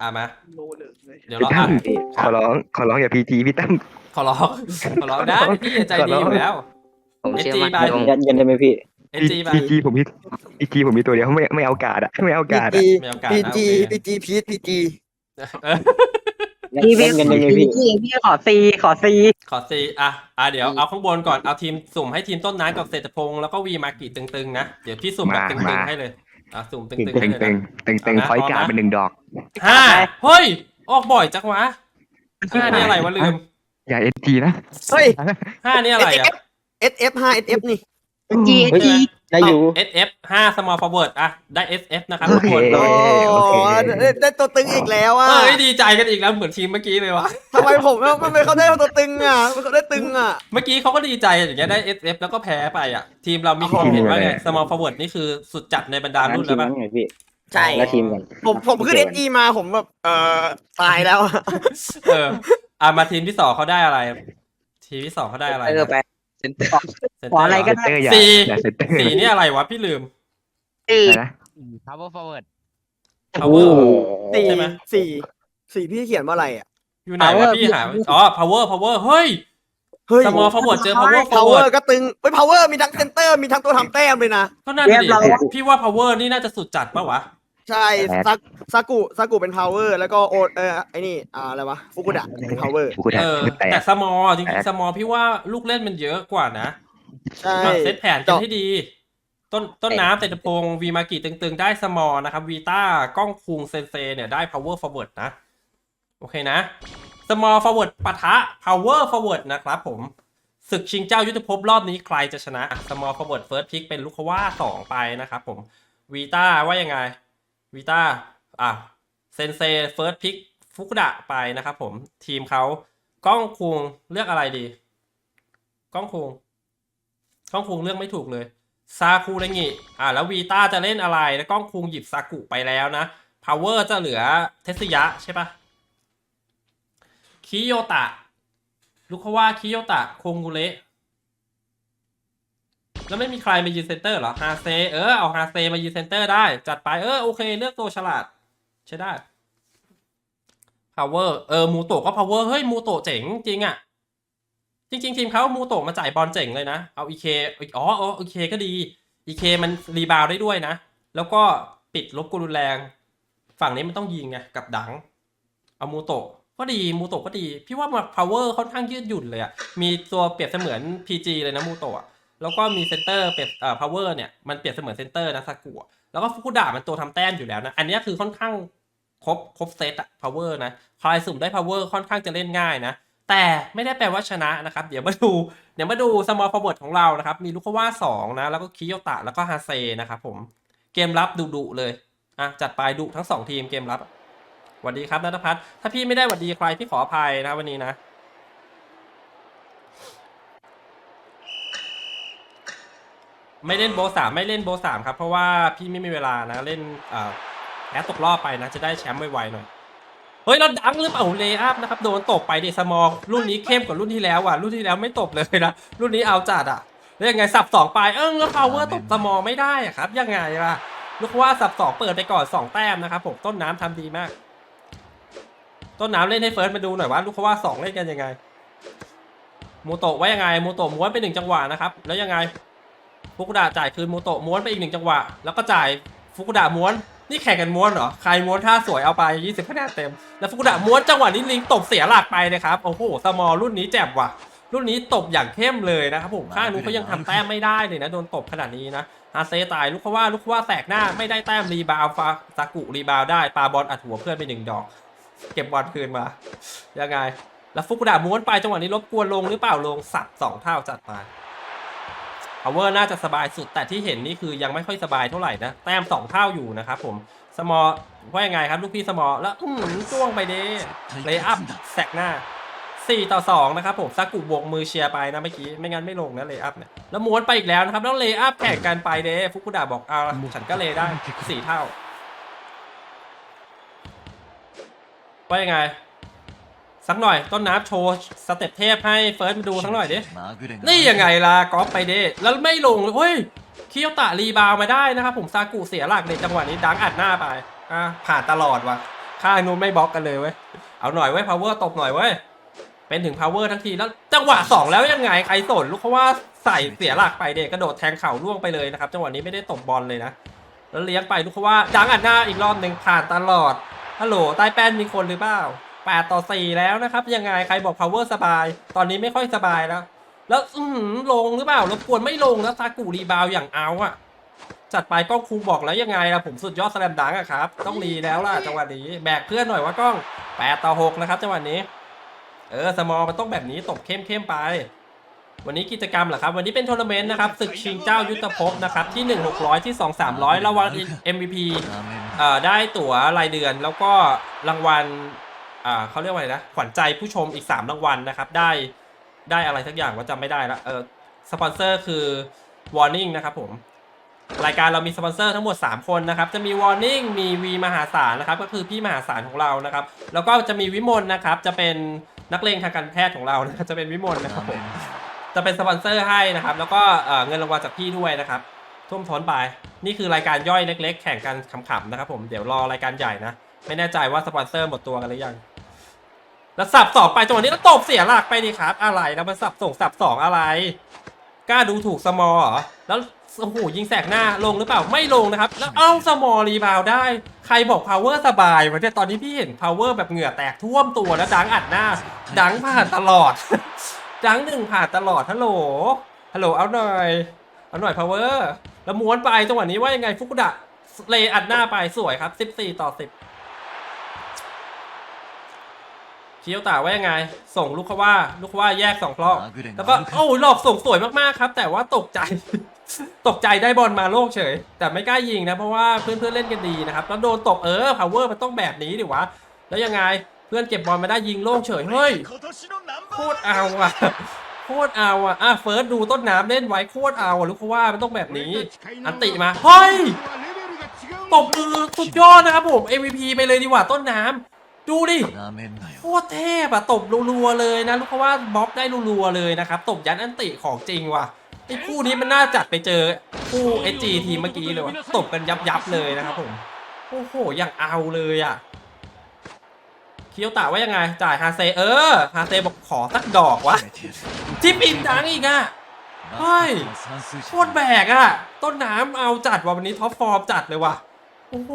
อะมาโลเหลืองเลยเดี๋ยวพี่เราตั้อะมขอร้องขอร้องอย่าพีจีพี่ตั้ม ขอร้อง ขอร้องได้พี่ใจดีอยู่แล้ว ผมเชื่อมั่น SG ไปในองค์ยันยันได้ไหมพี่ เอ็นจีไปพีจีผมมีพีจีผมมีตัวเดียวไม่ไม่เอาการ์ดอะไม่เอาพีการ์ดจีอะมีโอกาสพีนะจีโอเคพีจีพีทพีจีเออยันพี่ยันยันได้ไหมพี่ พี่พี่ขอซีขอซีขอซีอะอะเดี๋ยวเอาข้างบนก่อนเอาทีมสุ่มให้ทีมต้นน้ำกับเศรษฐพงศ์แล้วก็วีมากิตึงๆนะ เดี๋ยวพี่สุ่มแบบตึงๆให้เลย อะสุ่มตึงๆตึให้งเลยตึงนะตึงตึงเอานะคอยพร้อมการ์ดนะเป็นหนึ่งดอกห้าเฮ้ย ออกบ่อยจังวะห้านี่อะไรวะลืม อย่าเอจีนะ เฮ้ยห้านี่อะไรอะ SF ห้า SF นี่ จีเฮ้ยจีได้อยู่เอสเอฟห้า small forward อะ ได้ SF นะครับโอทุกเคคนโอ้โอเคโอเคได้ได้ตัวตึงอีกแล้วอะเอ้ยดีใจกันอีกแล้วเหมือนทีมเมื่อกี้เลยวะทำไมผมทำไมเขาได้ตัวตึงอะทำไมเขาได้ตึงอะ เมื่อกี้เขาก็ดีใจอย่างเงี้ยได้ SF แล้วก็แพ้ไปอะ ทีมเรามีความเห็นว่าไง small forward นี่คือสุดจัดในบรรดารุ่นทีแล้วมป่ะนั้นไงพี่ใช่แล้วทีมกันผมผมขึ้น SG มาผมแบบเอ่อตายแล้วอะเอออะมาทีมที่สองเขาได้อะไร ทีมที่สองเขาได้อะไรเออไปเซ นเตอร์ขออะไรก็เซตเตอร์อย่าสี่ อย่าเซตเตอร์สีนี่อะไรวะพี่ลืมซีอะไรนะ power forward power สี่ใช่ไหม สี่สี่พี่เขียนว่าอะไรอะ อยู่ไหนวะพี่หาอ๋อ power power เฮ้ย เฮ้ย small forward เจอ power power forward ก็ตึงเฮ้ย power มีทั้งเซนเตอร์มีทั้งตัวทำแต้มเลยนะ ก็น่าจะดีพี่ว่า power นี่น่าจะสุดจัดปะวะ ใช่ซาซากุซากุเป็น power แล้วก็โอเออไอ้นี่อ่าอะไรวะฟุกุดะเป็น power กูได้เออแตแต่กสมอจริงแตกๆสมอพี่ว่าลูกเล่นมันเยอะกว่านะใช่เซตแผนกันให้ดี ต้นต้นน้ำเศรษฐพงศ์วีมากิตึงๆ ได้สมอนะครับวีต้ากล้องคุงเซนเซเนี่ยได้ power forward นะ โอเคนะ small forward ปะทะ power forward นะครับผม ศึกชิงเจ้ายุทธภพรอบนี้ใครจะชนะ small forward first pick เป็นลูกคว่าสองไปนะครับผมวีต้าว่ายังไง วีต้าอะเซนเซ first pick ฟุกุดะไปนะครับผมทีมเขาก้องคุงเลือกอะไรดี ก้องคุงก้องคุงเลือกไม่ถูกเลยซาคูเรงิอะแล้ววีต้าจะเล่นอะไรแล้วก้องคุงหยิบซากุไปแล้วนะ power จะเหลือเทสยะใช่ปะคิโยตะลูกเขาว่าคิโยตะคงกุเระ แล้วไม่มีใครมายืนเซนเตอร์เหรอฮาเซเออเอาฮาเซมายืนเซนเตอร์ได้ จัดไปเออโอเค เลือกตัวฉลาด ใช้ได้ power เออมูโตะก็ power เฮ้ยมูโตะเจ๋งจริงอะจริงๆ ทีมเขามูโตะมาจ่ายบอลเจ๋งเลยนะ เอาอีเคอ๋อโอเคก็ดีอีเคมันรีบาวด์ได้ด้วยนะ แล้วก็ปิดลบกวนรุนแรง ฝั่งนี้มันต้องยิงไงกับดัง เอามูโตะก็ดีมูโตะก็ดี พี่ว่ามา power ค่อนข้างยืดหยุ่นเลยอะมีตัวเปรียบเสมือน PG เลยนะมูโตะ แล้วก็มีเซนเตอร์เปรียบเอ่อ power เนี่ยมันเปรียบเสมือนเซนเตอร์นะซากุอะแล้วก็ฟุกุดะมันตัวทำแต้มอยู่แล้วนะ อันนี้คือค่อนข้างครบครบเซตอะ power นะใครสุ่มได้ power ค่อนข้างจะเล่นง่ายนะ แต่ไม่ได้แปลว่าชนะนะครับ เดี๋ยวมาดูเดี๋ยวมาดู small forward ของเรานะครับ มีลูกคว่าสองนะแล้วก็คิโยตะแล้วก็ฮาเซนะครับผมเกมรับดุๆเลยอะจัดไปดุทั้งสองทีมเกมรับสวัสดีครับนัทพัฒน์ถ้าพี่ไม่ได้หวัดดีใครพี่ขออภัยนะวันนี้นะ ไม่เล่นโบว์สามไม่เล่นโบว์สามครับ เพราะว่าพี่ไม่มีเวลานะเล่นอ่าแพ้ตกรอบไปนะ จะได้แชมป์ไวๆหน่อย เฮ้ยเราดังหรือเปล่าเลย์อัพนะครับ โดนตบไปเดสมอลรุ่นนี้เข้มกว่ารุ่นที่แล้วอะ รุ่นที่แล้วไม่ตบเลยนะ รุ่นนี้เอาจัดอะแล้วยังไงสับสองไปเออแล้วพาวเวอร์ตบสมอลไม่ได้อะครับ ยังไงล่ะลูกว่าสับสองเปิดไปก่อนสองแต้มนะครับผมต้นน้ำทำดีมาก ต้นน้ำเล่นให้เฟิร์สมาดูหน่อยว่า ลูกว่าสองเล่นกันยังไงมูโตะว่ายังไงมูโตะม้วนไปหนึ่งจังหวะนะครับ แล้วยังไง ฟุกุดะจ่ายคืนมูโตะม้วนไปอีกหนึ่งจังหวะ แล้วก็จ่ายฟุกุดะม้วน นี่แข่งกันม้วนเหรอ ใครม้วนท่าสวยเอาไป 20คะแนนเต็ม แล้วฟุกุดะม้วนจังหวะนี้ลิงตบเสียหลักไปนะครับ โอ้โห สมอลรุ่นนี้แจ่บว่ะ รุ่นนี้ตบอย่างเข้มเลยนะครับผม ข้างนู้นเขายังทำแต้มไม่ได้เลยนะ โดนตบขนาดนี้นะฮาเซตายลูกเขาว่าลูกเขาว่าแสกหน้าไม่ได้แต้มรีบาวฟาซากุรีบาวได้ปาบอลอัดหัวเพื่อนไปหนึ่งดอก เก็บบอลคืนมา ยังไง แล้วฟุกุดะม้วนไปจังหวะนี้รบกวนลงหรือเปล่าลงสับสองเท่าจัดไป power น่าจะสบายสุด แต่ที่เห็นนี่คือยังไม่ค่อยสบายเท่าไหร่นะ แต้มสองเท่าอยู่นะครับผม สมอว่ายังไงครับ ลูกพี่สมอแล้วอืมจ้วงไปเด้เลยอัพแสกหน้า 4 ต่อ 2 นะครับผมซากุบวกมือเชียร์ไปนะเมื่อกี้ ไม่งั้นไม่ลงนะเลยอัพเนี่ย แล้วม้วนไปอีกแล้วนะครับ แล้วเลยอัพแข่งกันไปเด้ฟุกุดะบอกเอาละฉันก็เลยได้ 4 เท่า ว่ายังไง สักหน่อยต้นน้ำโชว์สเต็ปเทพให้เฟิร์สมาดูสักหน่อยดินี่ยังไงล่ะก๊อปไปเด้แล้วไม่ลงเลยเฮ้ยคิโยตะรีบาวมาได้นะครับผมซากุเสียหลักในจังหวะนี้ดังอัดหน้าไปอะผ่านตลอดว่ะข้างนู้นไม่บล็อกกันเลยเว้ยเอาหน่อยเว้ย power ตบหน่อยเว้ยเป็นถึง power ทั้งทีแล้วจังหวะสองแล้วยังไงใครสนลูกเขาว่าใส่เสียหลักไปเด็กกระโดดแทงเข่าล่วงไปเลยนะครับจังหวะนี้ไม่ได้ตบบอลเลยนะแล้วเลี้ยงไปลูกเขาว่าดังอัดหน้าอีกรอบหนึ่งผ่านตลอดฮัลโหลใต้แป้นมีคนหรือเปล่า 8 ต่อ 4 แล้วนะครับ ยังไงใครบอก power สบาย ตอนนี้ไม่ค่อยสบายแล้ว แล้วอือหือลงหรือเปล่ารบกวนไม่ลงแล้วซากุรีบาวอย่างเอาอะจัดไปกล้องครูบอกแล้วยังไงล่ะผมสุดยอดสแลมดังอะครับ ต้องรีแล้วล่ะจังหวะนี้แบกเพื่อนหน่อยว่ากล้อง 8 ต่อ 6 นะครับจังหวะนี้ เออสมอลมันต้องแบบนี้ตบเข้มเข้มๆไป วันนี้กิจกรรมเหรอครับ วันนี้เป็นทัวร์นาเมนต์นะครับศึกชิงเจ้ายุทธภพนะครับที่ 1 600 ที่ 2 300รางวัล MVP เอ่อได้ตั๋วรายเดือนแล้วก็รางวัล อ่าเขาเรียกว่าอะไรนะ ขวัญใจผู้ชมอีก 3 รางวัลนะครับ ได้ได้อะไรสักอย่างว่าจำไม่ได้ละเออสปอนเซอร์คือ Warning นะครับผม รายการเรามีสปอนเซอร์ทั้งหมด 3 คนนะครับ จะมี Warning มีวีมหาศาลนะครับ ก็คือพี่มหาศาลของเรานะครับ แล้วก็จะมีวิมลนะครับ จะเป็นนักเลงทางการแพทย์ของเรานะครับจะเป็นวิมลนะครับผมจะเป็นสปอนเซอร์ให้นะครับ แล้วก็เอ่อเงินรางวัลจากพี่ด้วยนะครับท่วมท้นไป นี่คือรายการย่อยเล็ก ๆ แข่งกันขำๆนะครับผม เดี๋ยวรอรายการใหญ่นะ ไม่แน่ใจว่าสปอนเซอร์หมดตัวกันหรือยัง แล้วสับสองไปจังหวะนี้ก็ตบเสียหลักไปดิครับ อะไรแล้วมันสับส่งสับสองอะไรกล้าดูถูกสมอเหรอแล้วโอ้โหยิงแสกหน้าลงหรือเปล่าไม่ลงนะครับ แล้วเอ้าสมอรีบาวได้ ใครบอก power สบายวะเนี่ยตอนนี้พี่เห็น power แบบเหงื่อแตกท่วมตัวแล้วดังอัดหน้า ดังผ่านตลอด ดังหนึ่งผ่านตลอดฮัลโหลฮัลโหลเอาหน่อยเอาหน่อย power แล้วม้วนไปจังหวะนี้ว่ายังไงฟุกุดะเลอัดหน้าไปสวยครับ 14 ต่อ 10 เคียวตาว่ายังไง ส่งลูกเขาว่า ลูกเขาว่าแยกสองรอบแล้วก็โอ้ยหลอกส่งสวยมากๆครับ แต่ว่าตกใจ ตกใจได้บอลมาโลกเฉย แต่ไม่กล้ายิงนะเพราะว่าเพื่อนๆเล่นกันดีนะครับแล้วโดนตบเออ power มันต้องแบบนี้ดิวะแล้วยังไงเพื่อนเก็บบอลมาได้ยิงโล่งเฉยเฮ้ยโคตรเอาอะโคตรเอาอะอะเฟิร์สดูต้นน้ำเล่นไว้โคตรเอาอะลูกเขาว่ามันต้องแบบนี้ อันติมาเฮ้ยตบมือสุดยอดนะครับผม MVP ไปเลยดีกว่าต้นน้ำ ดูดิโคตรเทพอะตบรัวๆเลยนะลูกเพราะว่าบล็อกได้รัวๆเลยนะครับตบยันอันติของจริงว่ะไอ้คู่นี้มันน่าจัดไปเจอคู่ SG ทีมเมื่อกี้เลยว่ะตบกันยับๆเลยนะครับผมโอ้โหอย่างเอาเลยอะเคียวตะว่ายังไง จ่ายฮาเซเออฮาเซบอกขอสักดอกวะที่ปินดังอีกอะเฮ้ยโคตรแบกอะต้นน้ำเอาจัดว่ะวันนี้ท็อปฟอร์มจัดเลยว่ะโอ้โห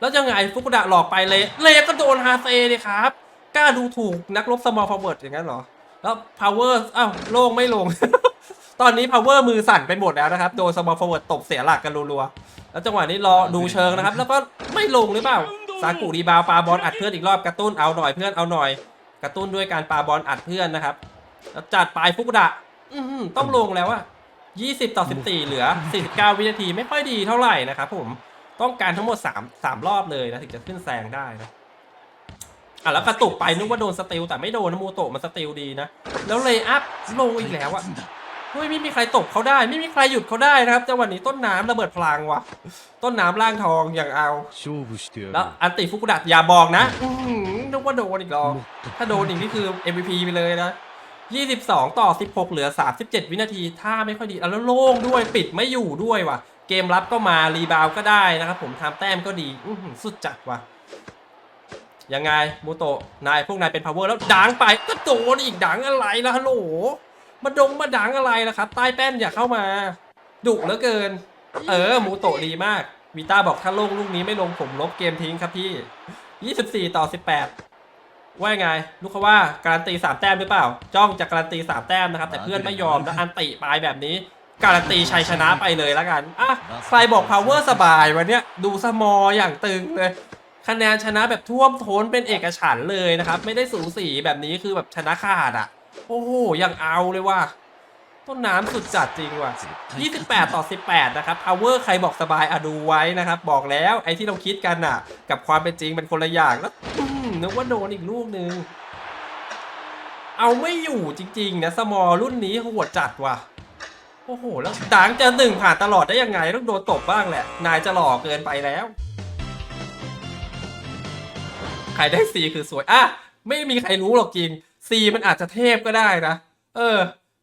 แล้วยังไงฟุกุดะหลอกไปเลยเลก็โดนฮาเซเลยครับกล้าดูถูกนักรบสมอลฟอร์เวิร์ดอย่างนั้นเหรอ แล้วพาวเวอร์อ้าวโล่งไม่ลง ตอนนี้พาวเวอร์มือสั่นไปหมดแล้วนะครับ โดนสมอลฟอร์เวิร์ดตบเสียหลักกันรัวๆ แล้วจังหวะนี้รอดูเชิงนะครับ แล้วก็ไม่ลงหรือเปล่าซากุรีบาวปาบอลอัดเพื่อนอีกรอบกระตุ้นเอาหน่อยเพื่อนเอาหน่อย กระตุ้นด้วยการปาบอลอัดเพื่อนนะครับแล้วจัดไปฟุกุดะอืต้องลงแล้วอะ20 ต่อ 14 เหลือ 49 วินาทีไม่ค่อยดีเท่าไหร่นะครับผม ต้องการทั้งหมด3 3รอบเลยนะถึงจะขึ้นแซงได้นะอะแล้วกระตุกไปนึกว่าโดนสติลแต่ไม่โดนนะมูโตะมันสติลดีนะ แล้วเลยอัพลงอีกแล้วอะเฮ้ยไม่มีใครตบเขาได้ ไม่มีใครหยุดเขาได้นะครับจังหวะนี้ต้นน้ำระเบิดพลังว่ะ ต้นน้ำล่างทองอย่างเอาแล้วอันติฟุกุดะอย่าบอกนะอื้อหือนึกว่าโดนอีกหรอถ้าโดนอีกนี่คือ MVP ไปเลยนะ 22 ต่อ 16 เหลือ 37 วินาทีถ้าไม่ค่อยดีอะแล้วโล่งด้วยปิดไม่อยู่ด้วยว่ะ เกมรับก็มารีบาวก็ได้นะครับผมทำแต้มก็ดีอืสุดจัดว่ะยังไงมูโตะนายพวกนายเป็น power แล้วดังไปก็โดนอีกดังอะไรล่ะฮัลโหลมาดงมาดังอะไรล่ะครับ ใต้แป้นอย่าเข้ามา ดุเหลือเกิน เออมูโตะดีมากวีต้าบอกถ้าลงลูกนี้ไม่ลงผมลบเกมทิ้งครับพี่ 24 ต่อ 18 ว่าไง ลูกเขาว่าการันตี 3 แต้มหรือเปล่า จ้องจะการันตี 3 แต้มนะครับ แต่เพื่อนไม่ยอมแล้วอันติไปแบบนี้ การันตีชัยชนะไปเลยแล้วกันอะใครบอก power สบายวันเนี้ยดูสมออย่างตึงเลยคะแนนชนะแบบท่วมท้นเป็นเอกฉันท์เลยนะครับ ไม่ได้สูสีแบบนี้คือแบบชนะขาดอะ โอ้โหยังเอาเลยว่ะต้นน้ำสุดจัดจริงว่ะ 28 ต่อ 18 นะครับ power ใครบอกสบายอะดูไว้นะครับ บอกแล้วไอ้ที่เราคิดกันน่ะ กับความเป็นจริงเป็นคนละอย่างแล้วนึกว่าโดนอีกลูกนึง เอาไม่อยู่จริง ๆ นะ สมอรุ่นนี้โหดจัดว่ะ โอ้โห แล้วดังจะหนึ่งผ่านตลอดได้ยังไงต้องโดนตบบ้างแหละ นายจะหล่อเกินไปแล้ว ใครได้ซีคือสวย อะ ไม่มีใครรู้หรอกจริงซีมันอาจจะเทพก็ได้นะ เออ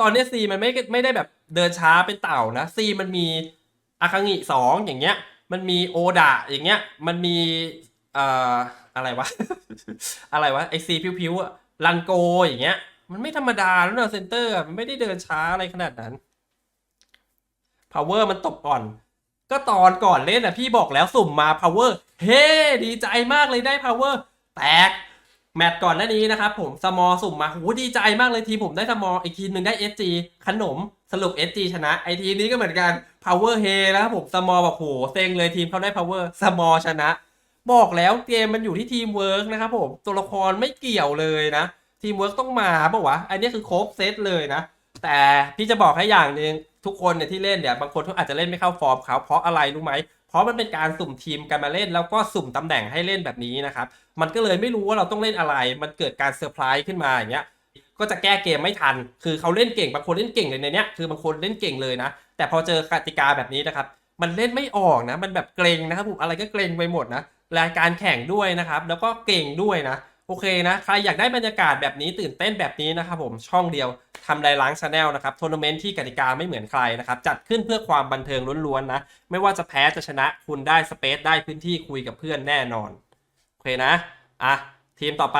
ตอนนี้ซีมันไม่ไม่ได้แบบเดินช้าเป็นเต่านะซีมันมีอาคังิสองอย่างเงี้ย มันมีโอดะอย่างเงี้ย มันมีเอ่ออะไรวะ อะไรวะไอซีพิวๆอะลันโกอย่างเงี้ย มันไม่ธรรมดาแล้วนะเซนเตอร์มันไม่ได้เดินช้าอะไรขนาดนั้น power มันตบก่อน ก็ตอนก่อนเล่นอะพี่บอกแล้วสุ่มมา power เฮ้ดีใจมากเลยได้ power แตกแมตช์ก่อนหน้านี้นะครับผมสมอสุ่มมาหูดีใจมากเลยทีผมได้สมออีกทีหนึ่งได้ SG ขนมสรุป SG ชนะไอทีนี้ก็เหมือนกัน power เฮนะครับผมสมอบอกโหเซ็งเลยทีมเขาได้ power สมอชนะ บอกแล้วเกมมันอยู่ที่ทีมเวิร์กนะครับผมตัวละครไม่เกี่ยวเลยนะ ทีมเวิร์กต้องมาปะวะ อันนี้คือครบเซตเลยนะ แต่พี่จะบอกให้อย่างหนึ่ง ทุกคนเนี่ยที่เล่นเนี่ยบางคนเขาอาจจะเล่นไม่เข้าฟอร์มเขาเพราะอะไรรู้ไหมเพราะมันเป็นการสุ่มทีมกันมาเล่น แล้วก็สุ่มตำแหน่งให้เล่นแบบนี้นะครับมันก็เลยไม่รู้ว่าเราต้องเล่นอะไร มันเกิดการเซอร์ไพรส์ขึ้นมาอย่างเงี้ยก็จะแก้เกมไม่ทัน คือเขาเล่นเก่งบางคนเล่นเก่งเลยในเนี้ยคือบางคนเล่นเก่งเลยนะ แต่พอเจอกติกาแบบนี้นะครับมันเล่นไม่ออกนะ มันแบบเกรงนะครับผมอะไรก็เกรงไปหมดนะรายการแข่งด้วยนะครับ แล้วก็เก่งด้วยนะ โอเคนะใครอยากได้บรรยากาศแบบนี้ตื่นเต้นแบบนี้นะครับผมช่องเดียวทำไรล้างชาแนลนะครับทัวร์นาเมนต์ที่กติกาไม่เหมือนใครนะครับจัดขึ้นเพื่อความบันเทิงล้วนๆนะ ไม่ว่าจะแพ้จะชนะคุณได้สเปซได้พื้นที่คุยกับเพื่อนแน่นอน โอเคนะ อะ ทีมต่อไป